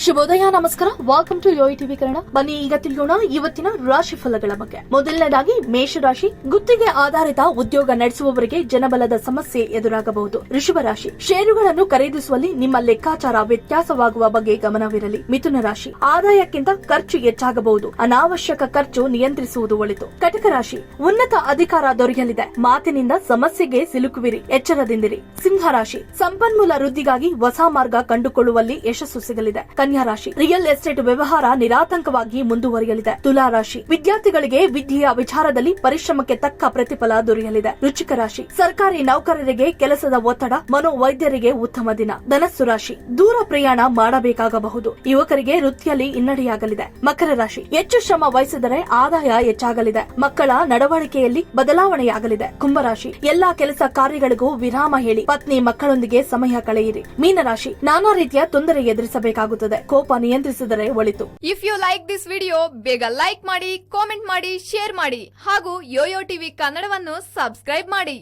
ಶುಭೋದಯ, ನಮಸ್ಕಾರ. Welcome to Yoyo TV Kannada. ಬನ್ನಿ, ಈಗ ತಿಳಿಯೋಣ ಇವತ್ತಿನ ರಾಶಿ ಫಲಗಳ ಬಗ್ಗೆ. ಮೊದಲನೇದಾಗಿ ಮೇಷರಾಶಿ. ಗುತ್ತಿಗೆ ಆಧಾರಿತ ಉದ್ಯೋಗ ನಡೆಸುವವರಿಗೆ ಜನಬಲದ ಸಮಸ್ಯೆ ಎದುರಾಗಬಹುದು. ಋಷಭ ರಾಶಿ ಷೇರುಗಳನ್ನು ಖರೀದಿಸುವಲ್ಲಿ ನಿಮ್ಮ ಲೆಕ್ಕಾಚಾರ ವ್ಯತ್ಯಾಸವಾಗುವ ಬಗ್ಗೆ ಗಮನವಿರಲಿ. ಮಿಥುನ ರಾಶಿ. ಆದಾಯಕ್ಕಿಂತ ಖರ್ಚು ಹೆಚ್ಚಾಗಬಹುದು. ಅನಾವಶ್ಯಕ ಖರ್ಚು ನಿಯಂತ್ರಿಸುವುದು ಒಳಿತು. ಕಟಕ ರಾಶಿ. ಉನ್ನತ ಅಧಿಕಾರ ದೊರೆಯಲಿದೆ. ಮಾತಿನಿಂದ ಸಮಸ್ಯೆಗೆ ಸಿಲುಕುವಿರಿ. ಎಚ್ಚರದಿಂದಿರಿ. ಸಿಂಹ ರಾಶಿ. ಸಂಪನ್ಮೂಲ ವೃದ್ಧಿಗಾಗಿ ಹೊಸ ಮಾರ್ಗ ಕಂಡುಕೊಳ್ಳುವಲ್ಲಿ ಯಶಸ್ಸು ಸಿಗಲಿದೆ. ಕನ್ಯಾ ರಾಶಿ. ರಿಯಲ್ ಎಸ್ಟೇಟ್ ವ್ಯವಹಾರ ನಿರಾತಂಕವಾಗಿ ಮುಂದುವರಿಯಲಿದೆ. ತುಲಾ ರಾಶಿ. ವಿದ್ಯಾರ್ಥಿಗಳಿಗೆ ವಿದ್ಯೆಯ ವಿಚಾರದಲ್ಲಿ ಪರಿಶ್ರಮಕ್ಕೆ ತಕ್ಕ ಪ್ರತಿಫಲ ದೊರೆಯಲಿದೆ. ವೃಶ್ಚಿಕ ರಾಶಿ. ಸರ್ಕಾರಿ ನೌಕರರಿಗೆ ಕೆಲಸದ ಒತ್ತಡ, ಮನೋವೈದ್ಯರಿಗೆ ಉತ್ತಮ ದಿನ. ಧನಸ್ಸು ರಾಶಿ. ದೂರ ಪ್ರಯಾಣ ಮಾಡಬೇಕಾಗಬಹುದು. ಯುವಕರಿಗೆ ವೃತ್ತಿಯಲ್ಲಿ ಹಿನ್ನಡೆಯಾಗಲಿದೆ. ಮಕರ ರಾಶಿ. ಹೆಚ್ಚು ಶ್ರಮ ವಹಿಸಿದರೆ ಆದಾಯ ಹೆಚ್ಚಾಗಲಿದೆ. ಮಕ್ಕಳ ನಡವಳಿಕೆಯಲ್ಲಿ ಬದಲಾವಣೆಯಾಗಲಿದೆ. ಕುಂಭರಾಶಿ ಎಲ್ಲಾ ಕೆಲಸ ಕಾರ್ಯಗಳಿಗೂ ವಿರಾಮ ಹೇಳಿ. ಪತ್ನಿ ಮಕ್ಕಳೊಂದಿಗೆ ಸಮಯ ಕಳೆಯಿರಿ. ಮೀನರಾಶಿ. ನಾನಾ ರೀತಿಯ ತೊಂದರೆ ಎದುರಿಸಬೇಕಾಗುತ್ತದೆ. ಕೋಪ ನಿಯಂತ್ರಿಸಿದರೆ ಒಳಿತು. If you like this video ಬೇಗ ಲೈಕ್ ಮಾಡಿ ಕಾಮೆಂಟ್ ಮಾಡಿ ಶೇರ್ ಮಾಡಿ ಹಾಗೂ ಯೋಯೋ ಟಿವಿ ಕನ್ನಡವನ್ನು ಸಬ್ಸ್ಕ್ರೈಬ್ ಮಾಡಿ.